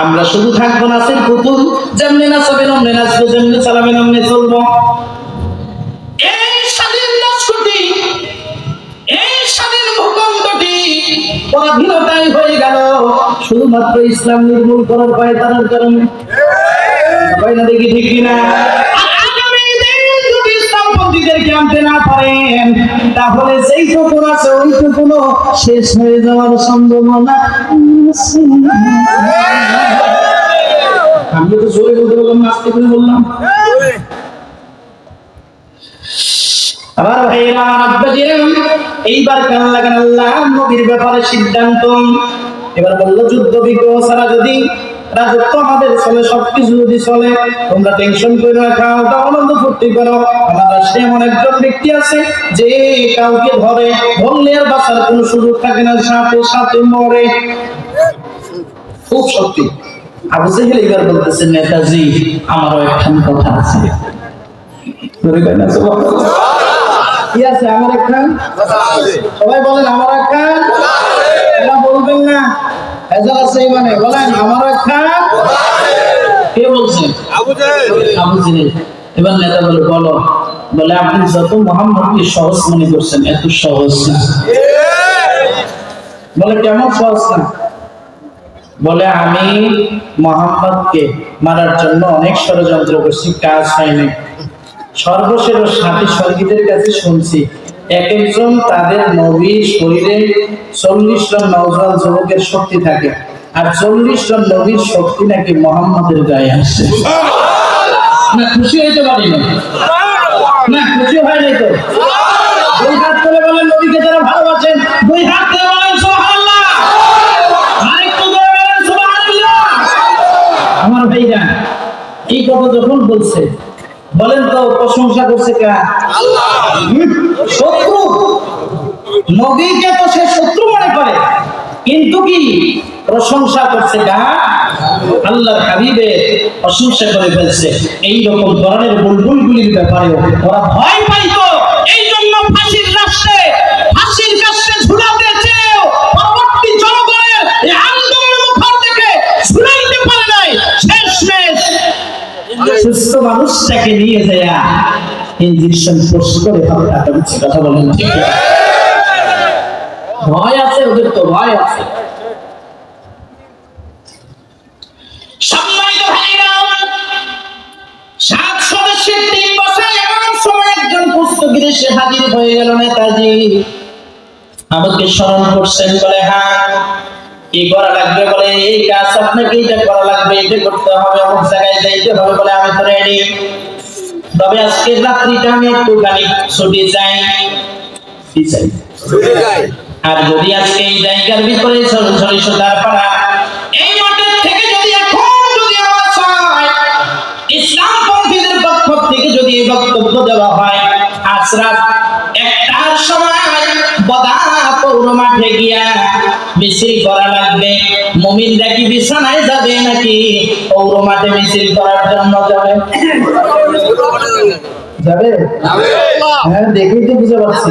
আমরা শুধু থাকব নাচের পুতুল যেমনি নাচাবেন অমনি নাচবো যেমনি চালাবেন অমনি চলবো। এই স্বাধীন রাষ্ট্রটি এই স্বাধীন ভূখণ্ডটি পরাধীনতাই হয়ে গেল। শুধুমাত্র ইসলাম নির্মূল করার পায় তার কারণে। সবাই না দেখি ঠিক কিনা? ইসলামপন্থীদেরকে আনতে না পারেন, তাহলে যেই টুকুন আছে, ওই টুকুনও শেষ হয়ে যাওয়ার সম্ভাবনা। আমি তো জোরে বলতে বললাম করে বললাম। এইবার ব্যাপারে সিদ্ধান্ত। এবার যদি আমাদের চলে, সবকিছু যদি চলে, তোমরা টেনশন করে না, খাও দাও আনন্দ ফুর্তি করো আমার রাষ্ট্রে এমন একজন ব্যক্তি আছে যে কাউকে ধরে ধরলে আর বাঁচার কোনো সুযোগ থাকে না সাথে সাথে মরে। খুব সত্যি। আবু জেহেল এবার বলতেছে নেতাজি আমারও একখান কথা আছে। কি আছে? আমার একখান সবাই বলেন আমার একখান বলবেন না। আছে মানে বলেন আমার একখান কে বলছেন আবু জেহেল। এবার নেতা বলে, বলো, বলে, আপনি যত মোহাম্মদকে সহজ মনে করছেন, এত সহজ না। বলে, কেমন সহজ না? বলে, আমি মোহাম্মদকে মারার জন্য অনেক ষড়যন্ত্র করছি, কাজ হয়নি। সর্বশেষ সাথী সঙ্গীদের কাছে শুনছি, এক একজন তাদের নবী শরীরে চল্লিশ জন নওজোয়ান যুবকের শক্তি থাকে, আর চল্লিশ জন নবীর শক্তি নাকি মোহাম্মদের গায়ে আসছে না খুশি হইতে পারি না। খুশি হয় নাই তো। দুই হাত তুলে বলেন নবীকে যারা ভালোবাসেন দুই হাত তুলে বলেন সুবহানাল্লাহ। আরেকটু জোরে বলেন সুবহানাল্লাহ। আমার ভাইরা এই কথা যখন বলছে বলেন তো প্রশংসা করছে কে হুম? শত্রু। নবীকে তো সে শত্রু মনে করে। কিন্তু কি? প্রশংসা করছে কা আল্লাহর হাবিবের প্রশংসা করে ফেলছে। এই রকম ধরনের বুলবুলগুলির ব্যাপারে ওরা ভয় পাইতো। এই জন্য ফাঁসির রাষ্ট্রে, ফাঁসির কাছে ঝুলাতে চেয়েও পরবর্তী জনগণের এই আন্দোলনের মুখর থেকে ঝুলাইতে পারে নাই। শেষমেশ সুস্থ মানুষটাকে নিয়ে যায় ইঞ্জেকশন পোস্ট করে হত্যা করেছে। কথা বলেন ঠিক আছে? ভয় আছে, ওদের তো ভয় আছে। সম্মানিত ভাইরা সাত সদস্যের টিম বসায় এমন সময় একজন এসে হাজির হয়ে গেল নেতাজি। আমাকে স্মরণ করছেন বলে হ্যাঁ কি করা লাগবে? বলে, এই কাজ আপনাকে এটা করা লাগবে, এটা করতে হবে, অমুক জায়গায় যাইতে হবে বলে আমি তো রেডি। তবে আজকের রাত্রিটা আমি ছুটি চাই। আর যদি আজকে এই জায়গার ভিতরে ঝরঝরি সুতার পাড়া এই মাঠের থেকে যদি এখন যদি আওয়াজ হয় ইসলাম পন্থীদের পক্ষ থেকে যদি এই বক্তব্য দেওয়া হয় আজ রাত একটার সময় বদা পৌর মাঠে গিয়া মিছিল করা লাগবে। মুমিনরা কি বিছানায় যাবে নাকি পৌর মাঠে মিছিল করার জন্য যাবে? যাবে? হ্যাঁ দেখেই তো বুঝতে পারছি।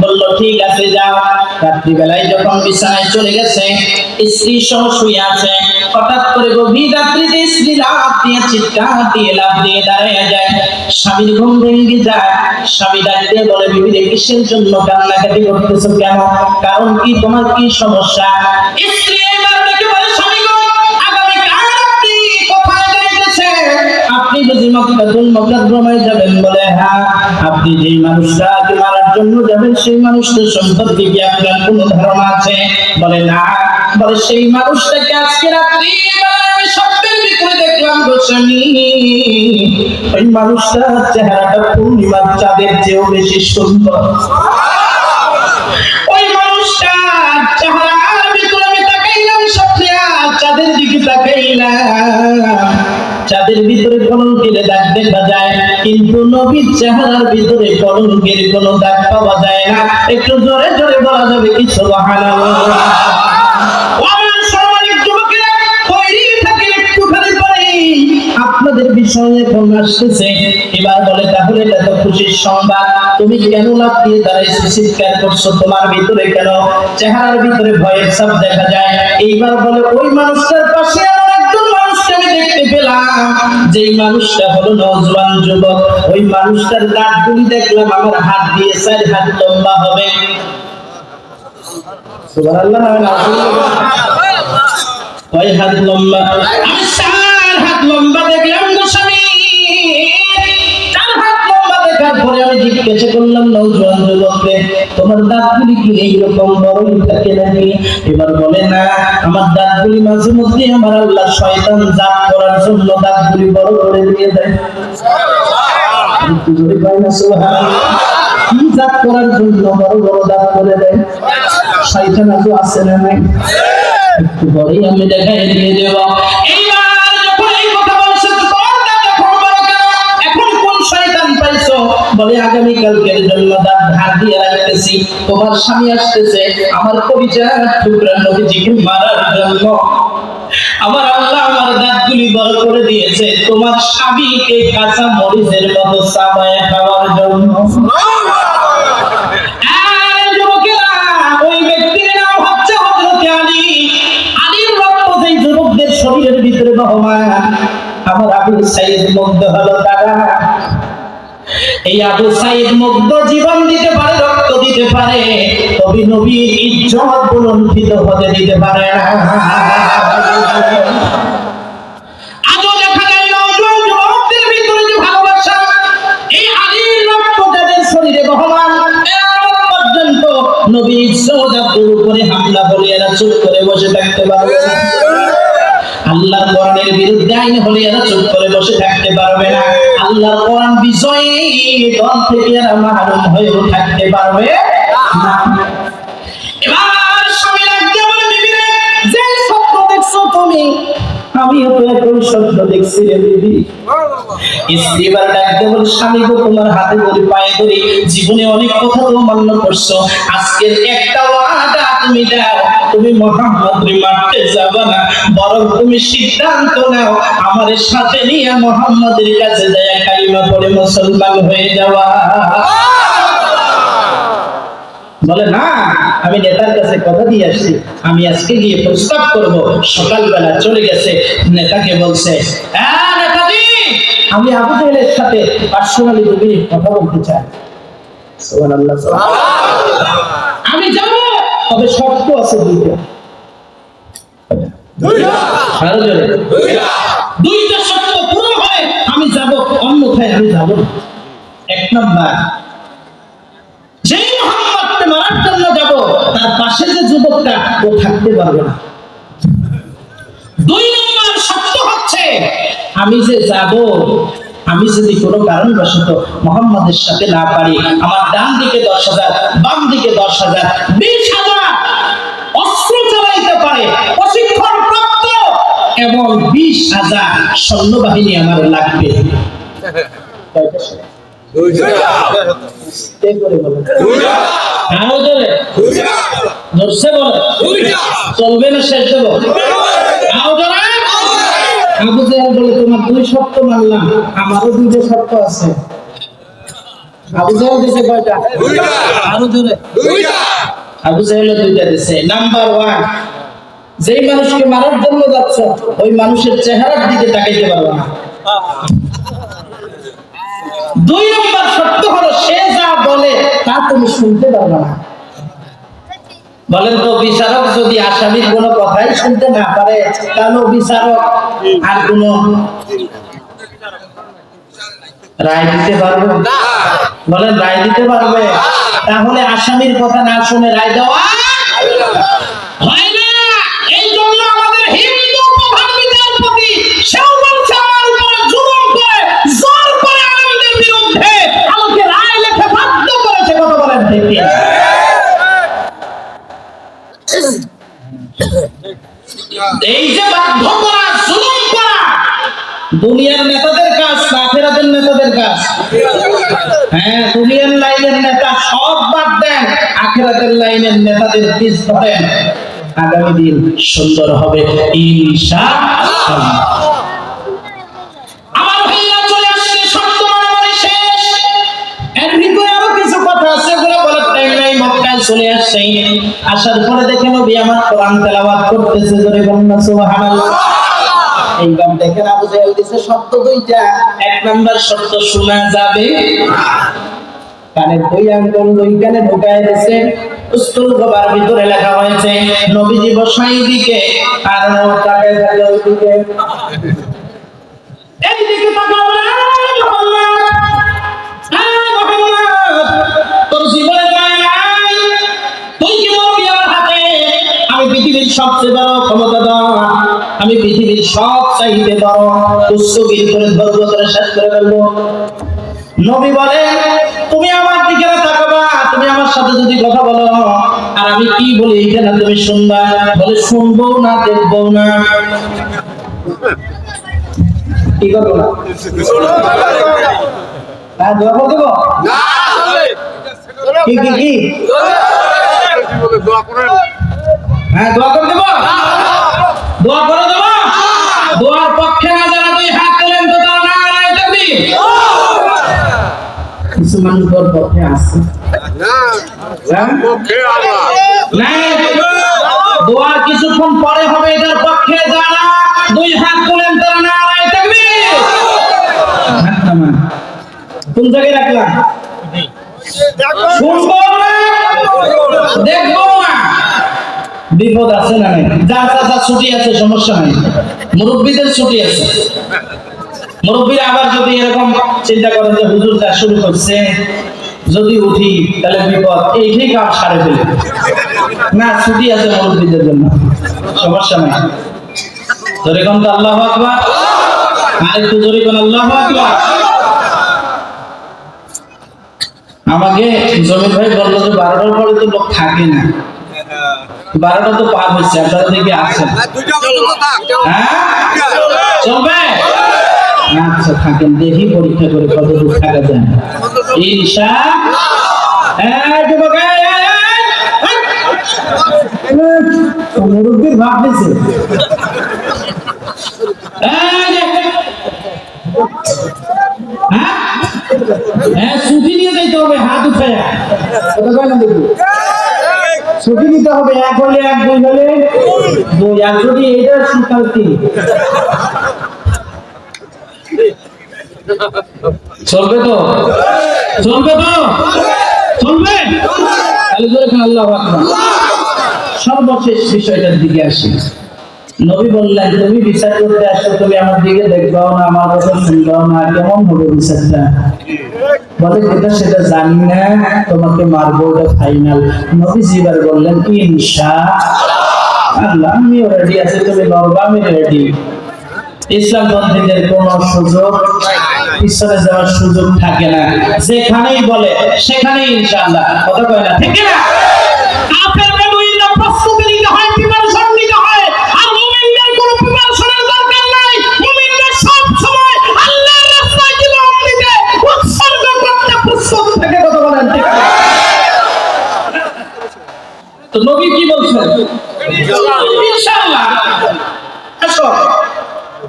বলল, ঠিক আছে, যাও। রাত্রিবেলায় যখন বিছানায় চলে গেছে, স্ত্রী সহ শুয়ে আছে। হঠাৎ করে গভীর রাত্রিতে স্ত্রী লাভ দিয়ে, চিৎকার দিয়ে লাভ দিয়ে দাঁড়িয়ে যায়। স্বামীর ঘুম ভেঙে যায়। স্বামী ডাকতে বলে বিবি কিসের জন্য কান্নাকাটি করতেছো কেন? কারণ কি, তোমার কি সমস্যা? স্ত্রী আপনি বুঝি মক্কাতুল মুকাররমায় যাবেন বলে হ্যাঁ? আপনি যেই মানুষটাকে মারার জন্য যাবেন সেই মানুষটার সম্পর্কে কি আপনার কোনো ধারণা আছে, বলে না, বলে সেই মানুষটাকে আজকে রাত্রি দেখলাম ওই চেয়েও বেশি সুন্দর। ওই তাকাইলাম চাঁদের দিকে দেখলাম চাঁদের ভিতরে কলঙ্কের দাগ দেখা যায়, কিন্তু নবীর চেহারার ভিতরে কলঙ্কের কোনো দাগ পাওয়া যায় না। একটু জোরে জোরে বলা যাবে কি সুবহানাল্লাহ। আমার সামাজিক যুবকেরা, তৈরি থাকেন একটুখানি পরে আপনাদের বিষয়ে এখন আসতেছে। এবার বলে, তাহলে এটা তো খুশির সংবাদ। তুমি কেন লাভ দিয়ে দাঁড়াইছো? চিৎকার করছ? তোমার ভিতরে কেন? চেহারার ভিতরে ভয়ের সব দেখা যায়। এইবার বলে, ওই মানুষটার পাশে দেখতে পেলাম যেই মানুষটা হলো নজওয়ান যুবক। ওই মানুষটার দাঁতগুলি দেখলাম, আমার হাত দিয়ে চার হাত লম্বা হবে। সুবহানাল্লাহ হাত লম্বা। আমি জিজ্ঞাসা করলাম নৌজওয়ান যুবককে। তোমার দাঁতগুলি কি এইরকম বড়ই থাকে নাকি? এবার বলে, না, আমার দাঁতগুলি মাঝে মধ্যে আমার আল্লাহ শয়তান জাত করার জন্য দাঁতগুলি বড় করে দিয়ে দেয়। কি জাত করার জন্য বড় বড় দাঁত করে দেয়? শয়তান আজও আছে না নাই? একটু পরেই আমি দেখাই দিয়ে দেব। বলে আগামী কালকের জন্য দাঁত ধার দিয়ে রাখতেছি। তোমার স্বামী আসতেছে আমার পরিচয় টুকরা নবীজিকে মারার জন্য। আমার আল্লাহ আমার দাঁতগুলি বড় করে দিয়েছে। তোমার স্বামীকে কাঁচা মরিচের মতো চাবায় খাওয়ার জন্য। যুবকদের শরীরের ভিতরে বহমান, আমার আবু সাইদ মুগ্ধ হলো তারা। এই আবু সাইদ মুগ্ধ জীবন দিতে পারে, রক্ত দিতে পারে। তবে নবীর ইজ্জত বুলন্দিত হতে দিতে পারে না। নবীর ইজ্জতের উপরে হামলা এরা চুপ করে বসে থাকতে পারবে না। আল্লাহর কোরআনের বিরুদ্ধে আইন হলে এরা চুপ করে বসে থাকতে পারবে না। আল্লাহর কোরআন বিষয়ে দল থেকে এরা মাহরুম হয়ে থাকতে পারবে না। তোমার হাতে পায়ে জীবনে অনেক কথা তো মান্য করছ। আজকের একটা তুমি দাও তুমি মারতে যাবে না, বরং তুমি সিদ্ধান্ত নাও, আমার সাথে নিয়ে মোহাম্মদের কাছে কালিমা পড়ে মুসলমান হয়ে যাওয়া। বলে, না, আমি নেতার কাছে কথা দিয়ে আসছি। আমি আজকে গিয়ে প্রস্তাব করব। সকালবেলা চলে গেছে, নেতাকে বলছে হ্যাঁ আমি আবু জাহেলের সাথে পার্সোনালি কথা বলতে চাই। আমি যাব তবে শর্ত আছে দুইটা। দুইটা। শর্ত পূরণ হয় আমি যাব অন্যথায় আমি যাব না। এক নাম্বার যেই মোহাম্মদকে মারার জন্য যাব তার পাশে যে যুবকটা ও থাকতে পারবে না। দুই নম্বর শর্ত হচ্ছে আমি যে যাব আমি যদি কোনো কারণবশত মোহাম্মদের সাথে না পারি, আমার ডান দিকে দশ হাজার, বাম দিকে দশ হাজার, বিশ হাজার অস্ত্র চালাইতে পারে, প্রশিক্ষণ প্রাপ্ত এবং বিশ হাজার সৈন্যবাহিনী আমার লাগবে। চলবে না শেষ দেবো। আবু জাহেল বলে তোমার দুই শর্ত মানলাম আমারও দুইটা শর্ত আছে। আবু জাহেল দিছে কয়টা? আরও জোরে। আবু জাহেল দুইটা দিছে। নাম্বার ওয়ান যেই মানুষকে মারার জন্য যাচ্ছ ওই মানুষের চেহারার দিকে তাকাইতে পারবে না। দুই নম্বর সত্য হলো সে যা বলে তা তুমি শুনতে পারবে না। বলেন তো বিচারক যদি আসামির কোনো কথাই শুনতে না পারে তাহলে বিচারক আর কোন রায় দিতে পারবে? বলেন রায় দিতে পারবে? তাহলে আসামির কথা না শুনে রায় দেওয়া হয় না। এই জন্য আমাদের হিন্দু প্রধান বিচারপতি সেও বলছে আমার উপরে জুলুম করে জোর করে আনন্দের বিরুদ্ধে আমাকে রায় লেখে বাধ্য করেছে। কথা বলেন ঠিক কি? এই যে বাধ্য করা জুলুম দুনিয়ার নেতাদের কাজ, কাফেরাদের নেতাদের কাজ। হ্যাঁ দুনিয়ার লাইনের নেতা সব বাদ দেন, আখেরাতের লাইনের নেতাদের পিস ধরেন। আগামী দিন সুন্দর হবে, ইনশাআল্লাহ। চলে আসছে। আসার পরে দেখে নবী আমার কোরআন তেলাওয়াত করতেছে জোরে বলুন সুবহানাল্লাহ। এইবার দেখেন আবু জাহেল দিছে শব্দ দুইটা। এক নাম্বার শব্দ শোনা যাবে। কানের দুই আঙ্গুল দুই কানে ঢুকায় দিয়েছে উস্তুল গবার ভিতরে লেখা হয়েছে নবীজি বসাই দিকে আর তাকে থাকে ওইদিকে। এইদিকে তাকাও বলে, সবচেয়ে বড় ক্ষমতাধর আমি পৃথিবীর সব চাইতে বড় উৎসবীর করে ধরবো ধরে শেষ করে ফেলব নবী বলে তুমি আমার দিকে তাকাবা তুমি আমার সাথে যদি কথা বলো আর আমি কি বলি এইটা না তুমি শুনবা বলে শুনব না দেখব না কি করব না হ্যাঁ দোয়া করে দেবো কি কি কি হ্যাঁ দোয়া করে দেবো? দোয়া করে দেবো? দোয়ার পক্ষে না যারা দুই হাত তোলেন তো তারা না আড়াই থাকবি কিছু মানুষ পক্ষে হ্যাঁ? দোয়ার কিছুক্ষণ পরে হবে এটার পক্ষে। যারা দুই হাত তোলেন তারা না আড়াই থাকবি কোন জায়গায় রাখলাম? শুনব? দেখব? বিপদ আছে না নাই? যার চাচা ছুটি আছে, সমস্যা নাই। মুরব্বীদের ছুটি আছে। মুরব্বীরা আবার যদি এরকম চিন্তা করেন যে হুজুর যা শুরু করছে, যদি উঠি, তাহলে বিপদ। এইটাই কাজ সারে ফেলে না, ছুটি আছে মুরব্বীদের জন্য। সমস্যা নাই। জোরে কোন তো আল্লাহ আকবার? আরেকটু জোরে কোন আল্লাহ আকবার? আমাকে জমির ভাই বলল যে বারোটার পরে তো লোক থাকে না। বারোটা তো পার হচ্ছে আপনারা দেখে আসছেন হ্যাঁ চলবে? আচ্ছা থাকেন দেখি পরীক্ষা করে কত দূর থাকা যায়। মুরব্বির ভাব দিছে হ্যাঁ? হ্যাঁ ছুটি নিয়ে যাইতে হবে হাত উঠে কথা কয় না দেখি ছুটি নিতে হবে, এক হলে এক, দুই হলে দুই এইটা সকাল তিন। চলবে তো? চলবে তো? চলবে? আল্লাহ সর্বশেষ বিষয়টার দিকে আসি। নবী বললেন, তুমি বিচার করতে আসো, তুমি আমার দিকে দেখবাও না, আমার কথা শুনবাও না, কেমন হবে বিচারটা? বলে, এটা সেটা জানি না, তোমাকে মারবো ওটা ফাইনাল নবীজি এবার বললেন, ইনশা আল্লাহ আমিও রেডি আছি, তুমি লড়বা আমি রেডি ইসলাম পন্থীদের কোন সুযোগ পিছনে যাওয়ার সুযোগ থাকে না। যেখানেই বলে, সেখানেই ইনশাআল্লাহ কথা কয় না, ঠিক না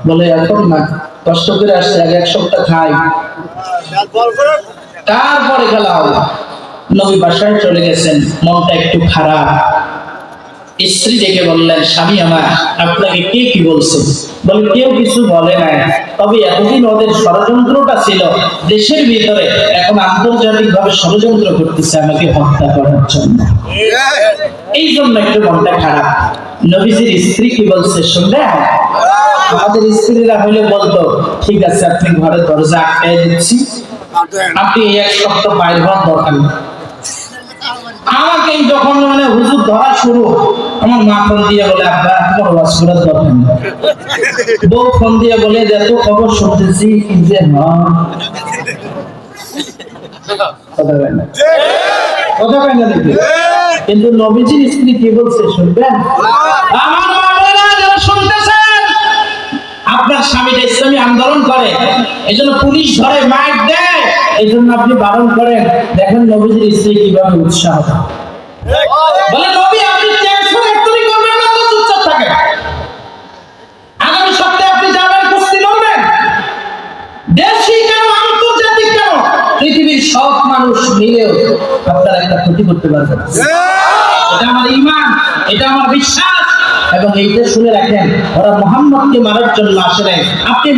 বলে, এখন না, কষ্ট করে আসছে, আগে এক সপ্তাহ খাই। তারপরে গেলাম নবী বাসায় চলে গেছেন, মনটা একটু খারাপ। স্ত্রী ডেকে বললেন, স্বামী আমার, আপনাকে কে কি বলছে? বলে, কেউ কিছু বলে নাই। তবে এতদিন ওদের ষড়যন্ত্রটা ছিল। দেশের ভিতরে এখন আন্তর্জাতিক ভাবে ষড়যন্ত্র করতেছে আমাকে হত্যা করার জন্য। এই জন্য একটু মনটা খারাপ। নবীজির স্ত্রী কি বলছে শুনলে? আমাদের স্ত্রীরা হইলে বলতো, ঠিক আছে, আপনি ঘরে দরজা আটকাই দিচ্ছি। আপনি এক সপ্তাহ বাইরে হওয়ার দরকার নেই। আমাকে যখন মানে হুজুর ধরা শুরু, আমার মা ফোন দিয়ে বলে, আব্বা দরকার বউ ফোন দিয়ে বলে যে এত খবর শুনতেছি যে না। কিন্তু নবীজির স্ত্রী কি বলছে, শুনবেন? মা আপনার স্বামীটা ইসলামী আন্দোলন করে এই জন্য পুলিশ ধরে মাইক দেয়। এই জন্য আপনি বারণ করেন, দেখেন নবীজির স্ত্রী কীভাবে উৎসাহ পৃথিবীর সব মানুষ একটা এটা আমার ইমান, এটা আমার বিশ্বাস। এবং এইটা শুনে রাখেন, ওরা মোহাম্মদকে মারার জন্য আসে নাই। আপনি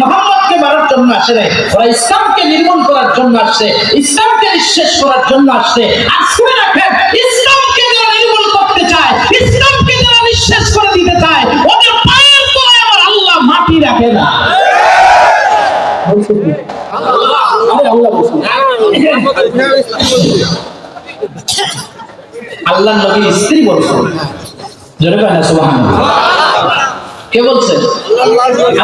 মোহাম্মদকে মারার জন্য আসে নাই, ওরা ইসলামকে নির্মূল করার জন্য আসছে ইসলামকে নিঃশেষ করার জন্য আসছে আর শুনে রাখেন, ইসলামকে যারা নির্মূল করতে চায়, ইসলামকে যারা নিঃশেষ করে দিতে চায়, ওদের পায়ের তলায় আল্লাহ মাটি রাখে না। আল্লাহ নবীর স্ত্রী বলছে, জোরে কয় না, সুবহানাল্লাহ। কে বলছেন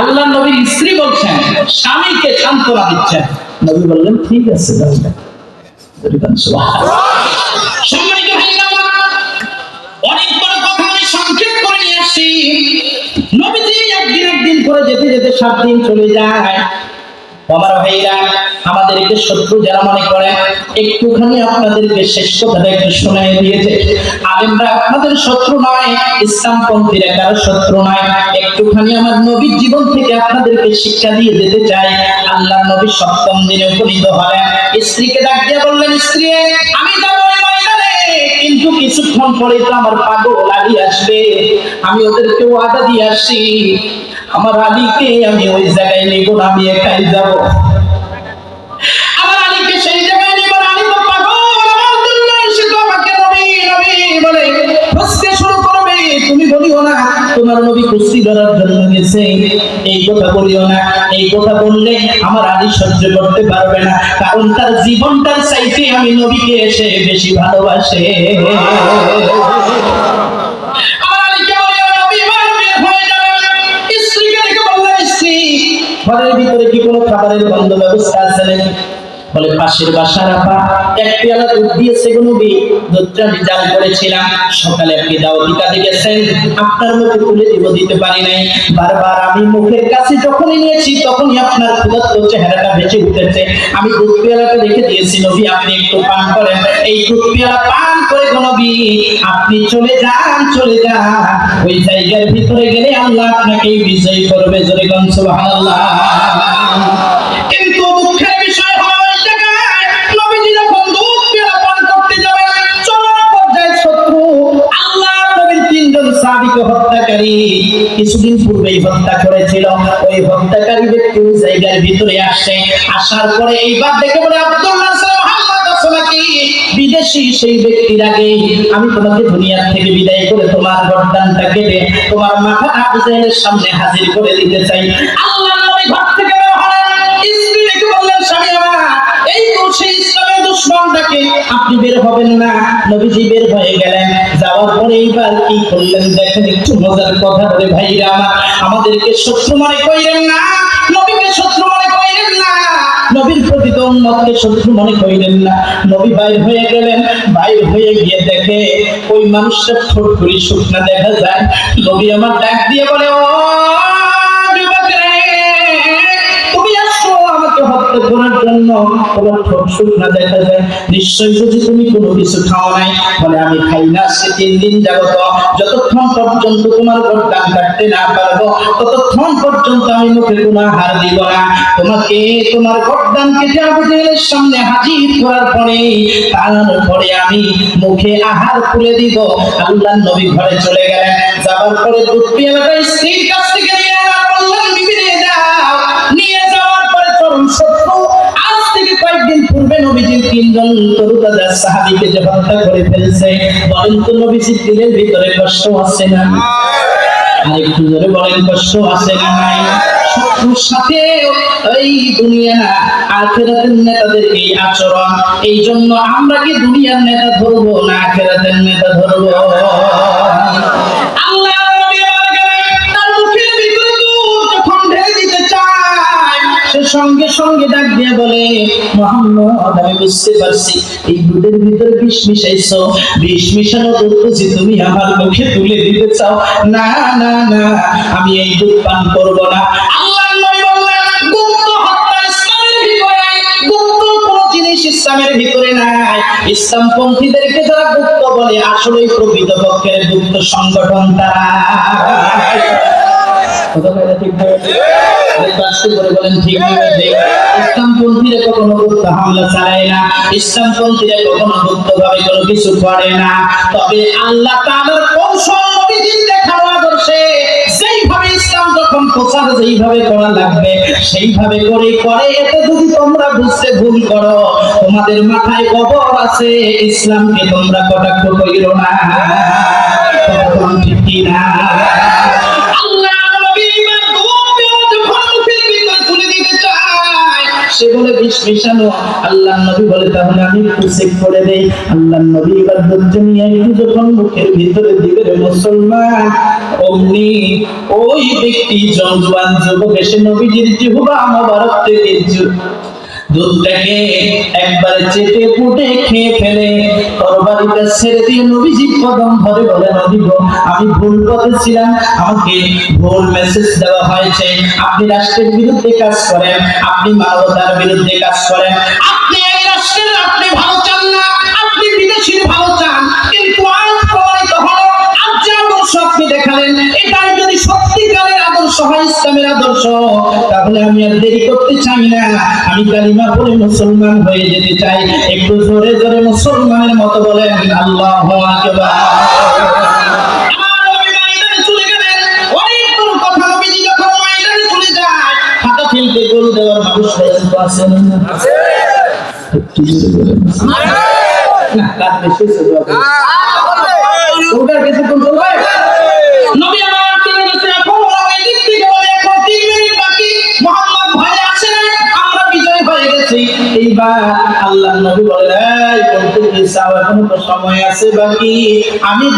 আল্লাহ নবীর স্ত্রী বলছেন, স্বামীকে সান্ত্বনা দিচ্ছেন। নবী বললেন, ঠিক আছে অনেক কথা একদিন একদিন করে যেতে যেতে সাত দিন চলে যায়। আমার ভাইরা আমাদেরকে শত্রু যারা মনে করে, একটুখানি আপনাদেরকে শেষ কথাটা একটু শোনাই দিয়েছে। আলেমরা আপনাদের শত্রু নয় ইসলাম পন্থীরা কারও শত্রু নয়। একটুখানি আমার নবীর জীবন থেকে আপনাদেরকে শিক্ষা দিয়ে যেতে চাই। আল্লাহ নবী সপ্তম দিনে উপনীত হলেন। স্ত্রীকে ডাক দিয়ে বললেন, স্ত্রী, আমি কিন্তু কিছুক্ষণ পরে তো আমার পাগল আলী আসবে। আমি ওদেরকে ওয়াদা দিয়ে আসি। আমার আলীকে আমি ওই জায়গায় নিব না, আমি একাই যাব। আমার আলীকে সেই জায়গায় নিব না আলী তো পাগল, আমার জন্য এসে তো আমাকে নবী নবী বলে শুরু করবে। তুমি বলিও না, তোমার নবী কুস্তি জন্য গেছে। এই কথা বলিও না, এই কথা বললে আমার আলী সহ্য করতে পারবে না, কারণ তার জীবনটার চাইতে আমি নবীকে এসে বেশি ভালোবাসে। কি কোনো খাবারের বন্ধ ব্যবস্থা আছে নাকি? বলে, পাশের বাসার আপা এক পেয়ালা দুধ দিয়েছে গো নবী। দুধটা আমি জাল করেছিলাম। সকালে আপনি দাওয়াতি কাজে গেছেন আপনার মুখে তুলে দিব, দিতে পারি নাই। বারবার আমি মুখের কাছে যখনই নিয়েছি, তখনই আপনার ক্ষুধার্ত চেহারাটা ভেসে উঠেছে। আমি দুধ পেয়ালাটা রেখে দিয়েছি নবী, আপনি একটু পান করেন। এই দুধ পেয়ালা পান করে গো আপনি চলে যান চলে যান। ওই জায়গার ভিতরে গেলে আল্লাহ আপনাকে বিজয় করবে, জোরে সুবহানাল্লাহ। কিছুদিন পূর্বেই হত্যা করেছিল। ওই হত্যাকারী ব্যক্তি ওই জায়গার ভিতরে আসে। আসার পরে এইবার দেখে বিদেশি সেই ব্যক্তির আগে, আমি তোমাকে দুনিয়ার থেকে বিদায় করে তোমার গর্দানটা কেটে তোমার মাথা সামনে হাজির করে দিতে চাই। আল্লাহ সেই ইসলামের দুশ্মনটাকে আপনি বের হবেন না। নবীজি বের হয়ে গেলেন। যাওয়ার পরে এইবার কি করলেন? দেখেন, একটু মজার কথা বলে, ভাইরা আমাদেরকে শত্রু মনে করিলেন না। নবীকে শত্রু মনে করিলেন না। নবীর প্রতি তো উম্মতকে শত্রু মনে করিলেন না। নবী বাইর হয়ে গেলেন। বাইর হয়ে গিয়ে দেখে, ওই মানুষটার ঠোঁট শুকনা দেখা যায়। নবী আমার ডাক দিয়ে বলে, ও জন্য তোমার দেখা যায় নিশ্চয়ই বুঝি তুমি কোনো কিছু খাও নাই বলে আমি খাই না। আজকে তিন দিন যাবত যতক্ষণ পর্যন্ত তোমার গর্দান কাটতে না পারব, ততক্ষণ পর্যন্ত আমি মুখে কোনো আহার দিব না। তোমাকে, তোমার গর্দান কেটে আবু সামনে হাজির করার পরে তারপরে আমি মুখে আহার তুলে দিব। আল্লাহ নবী ঘরে চলে গেলেন। যাবার পরে দুধ পেয়ালাটা স্ত্রীর কাছ থেকে তিনজন তরুতাজা সাহাবীকে যে হত্যা করে ফেলছে বলেন তো নবীজির দিলের ভিতরে কষ্ট আছে না আর একটু জোরে বলেন কষ্ট আছে না নাই? শত্রুর সাথে এই দুনিয়া আখেরাতের নেতাদের এই আচরণ এই জন্য আমরা কি দুনিয়ার নেতা ধরবো না আখেরাতের নেতা ধরবো? আল্লাহ সঙ্গে সঙ্গে ডাক দিয়ে বলে, মোহাম্মদ, আমি বুঝতে পারছি। এই দুধের ভিতরে বিষ মিশাইছো। বিষ মিশানো দুধ বুঝি তুমি আমার মুখে তুলে দিতে চাও। না না না, আমি এই দুধ পান করব না। ইসলামের ভিতরে নাই। ইসলাম পন্থীদেরকে যারা গুপ্ত বলে আসলে প্রকৃত পক্ষের গুপ্ত সংগঠন তারা। ঠিক ভাবে করে বলেন ঠিক ঠিক ইসলামপন্থীরা কখনো গুপ্ত হামলা চালায় না। ইসলামপন্থীরা কখনো গুপ্ত কোনো কিছু করে না। তবে আল্লাহ তাআলার কৌশল নবীজির দেখানো আদর্শে যেইভাবে ইসলাম যখন প্রচার যেইভাবে করা লাগবে সেইভাবে করে করে এতে যদি তোমরা বুঝতে ভুল করো তোমাদের মাথায় কবর আছে ইসলামকে তোমরা কটাক্ষ না। ঠিক না সে বলে, বিষ মিশানো। আল্লাহ নবী বলে, তাহলে আমি একটু চেক করে দেই। আল্লাহ নবী এবার ধৈর্য নিয়ে একটু যখন মুখের ভিতরে দিবে রে মুসলমান, অমনি ওই ব্যক্তি জওয়ান যুবক এসে নবীজির জিহুবা মোবারক থেকে দুধটাকে একবারে চেটে পুটে খেয়ে ফেলে। তরবারিটা ছেড়ে দিয়ে নবীজি কদম ধরে বলে গো, আমি ভুল পথে ছিলাম। আমাকে ভুল মেসেজ দেওয়া হয়েছে। আপনি রাষ্ট্রের বিরুদ্ধে কাজ করেন, আপনি মানবতার বিরুদ্ধে কাজ করেন। আপনি এই রাষ্ট্রের, আপনি ভালো চান না, আপনি বিদেশির ভালো চান। কিন্তু আদর্শ আপনি দেখালেন এটাই যদি সত্যিকারের আদর্শ হয় ইসলামের আদর্শ তাহলে আমি আর দেরি করতে চাই না। আমি কালিমা পড়ে মুসলমান হয়ে যেতে চাই। একটু জোরে জোরে মুসলমানের মতো বলেন আল্লাহ গোল দেওয়ার মানুষ আছেন? একটু জোরে বলেন। না, রাত বেশি হয়েছে, দোয়া করুন। ওটার কিছুক্ষণ চলবে? নবী আমার তিন বছর এখন ওই দিক থেকে বলে, এখন তিন মিনিট বাকি, মোহাম্মদ ভয়ে আছে না? আমরা বিজয় হয়ে গেছি। এইবার আল্লাহ নবী বলে, "এই, বলতে কি চাও? এখনও তো সময় আছে বাকি। আমি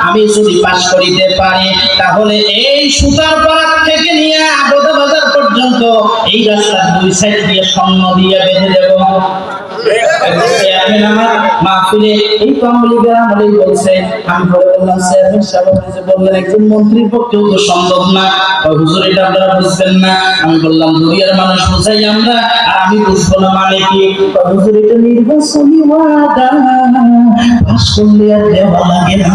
আমি যদি পাশ করিতে পারি তাহলে এই সুতার পাড়া থেকে নিয়ে পর্যন্ত এই রাস্তার দুই সাইড দিয়ে স্বর্ণ দিয়ে বেঁধে দেবো। আমার মাহফিলে এই কমলিগের আমলেই বলছে আমি পরে বললাম চেয়ারম্যান সাহেব যে বললেন একজন মন্ত্রীর পক্ষেও তো সম্ভব না। হুজুর এটা আপনারা বুঝবেন না। আমি বললাম দুনিয়ার মানুষ বুঝাই আমরা আর আমি বুঝব না মানে কি? হুজুর এটা নির্বাচনী ওয়াদা। পাস করলে আর দেওয়া লাগে না।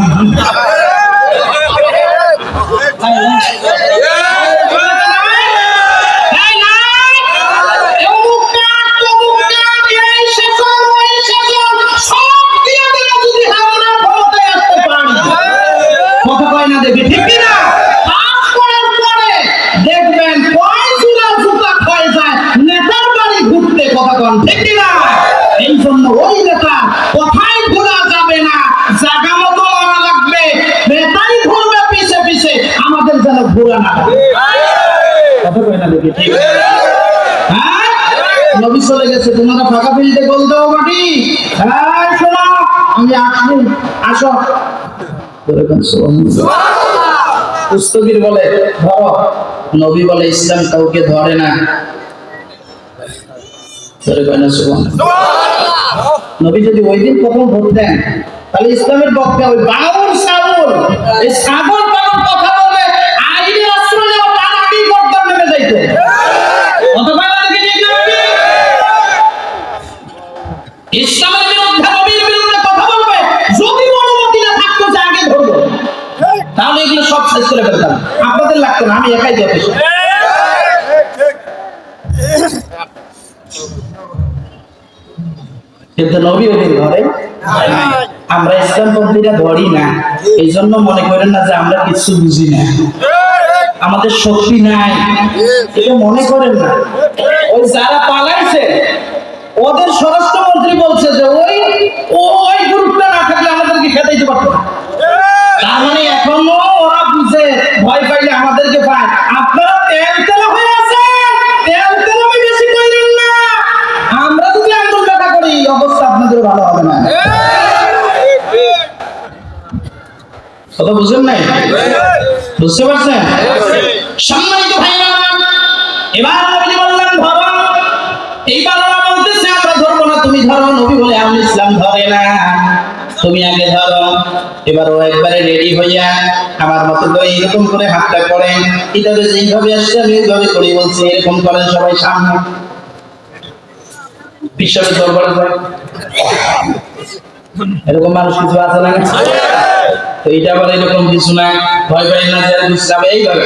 তোমরা ফাঁকা হ্যাঁ আমি আসছি আসো বলে ধরো নবী বলে ইসলাম কাউকে ধরে না। নবী যদি ওই দিন প্রথম ভোট দেন, তাহলে ইসলামের পক্ষে ওই এই কথা ইসলামের বিরুদ্ধে, নবীর বিরুদ্ধে কথা বলবে। যদি অনুমতি না থাকতো যে আগে ধরবো। তাহলে এগুলো সব শেষ করে ফেলতাম। আপনাদের লাগতো না, আমি একাই আমরা এই জন্য মনে করেন না যে আমরা কিছু বুঝি আমাদের শক্তি নাই। মনে করেন না। ওই যারা পালাইছে ওদের স্বরাষ্ট্রমন্ত্রী বলছে যে ওই ওই গ্রুপটা না থাকলে আমাদেরকে খেতে দিতে পারতো তার মানে এখনও ওরা বুঝে, ভয় পাইলে আমাদেরকে পায়। আপনারা তেল তেল হয়ে আছে তেল তেল আমি বেশি কইলেন না। আমরা যদি আঙ্গুল কাটা করি, অবস্থা আপনাদের ভালো হবে না। কথা বুঝেন নাই? বুঝতে পারছেন? সম্মানিত ভাইরা এবার বললেন, ধরো, এইবার ধরো, নবী বলে আমি ইসলাম ধরে না। তুমি আগে ধরো, এবার ও একবারে রেডি হইয়া আমার মতো তো এইরকম করে হাতটা করেন কিতাবে যেইভাবে আসছে, আমি এইভাবে করি বলছি, এরকম করেন সবাই সামনে। বিশ্বের দরবারে এরকম মানুষ কিছু আছে না তো এটা আবার এরকম কিছু না। ভয় পাই না যারা বিশ্রামে এইভাবে।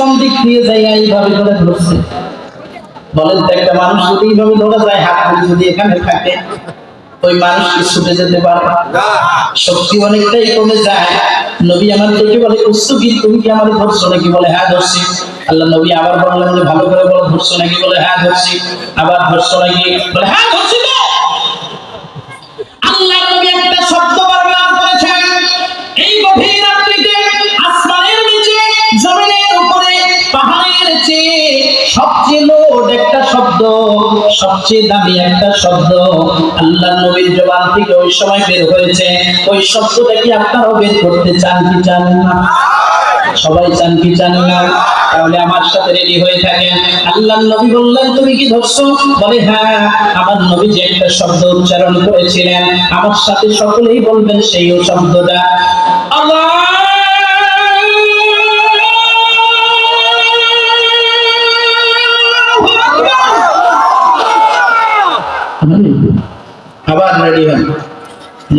পিছন দিক দিয়ে যাই এইভাবে করে ধরছে। বলেন তো একটা মানুষ যদি এইভাবে ধরা যায় হাত ধরে যদি এখানে থাকে ওই মানুষ কি ছুটে যেতে পারে? শক্তি অনেকটাই কমে যায়। নবী আমার দেখে বলে উস্তুকি তুমি কি আমার ধরছো নাকি? বলে হ্যাঁ ধরছি। আল্লাহ নবী আবার বললেন যে ভালো করে বলো ধরছো নাকি? বলে হ্যাঁ ধরছি। আবার ধরছো নাকি? বলে হ্যাঁ ধরছি তো। আল্লাহ চেয়ে সবচেয়ে লোড একটা শব্দ, সবচেয়ে দামি একটা শব্দ। আল্লাহ নবীর জবান থেকে ওই সময় বের হয়েছে। ওই শব্দটা কি আপনারাও বের করতে চান কি চান না? সবাই চান কি চান না? তাহলে আমার সাথে রেডি হয়ে থাকেন। আল্লাহ নবী বললেন, তুমি কি ধরছো? বলে হ্যাঁ আমার নবী যে একটা শব্দ উচ্চারণ করেছিলেন, আমার সাথে সকলেই বলবেন সেই শব্দটা।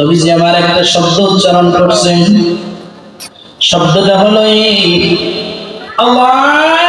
নবীজি আমার একটা শব্দ উচ্চারণ করছেন। শব্দটা হলো এই আল্লাহ!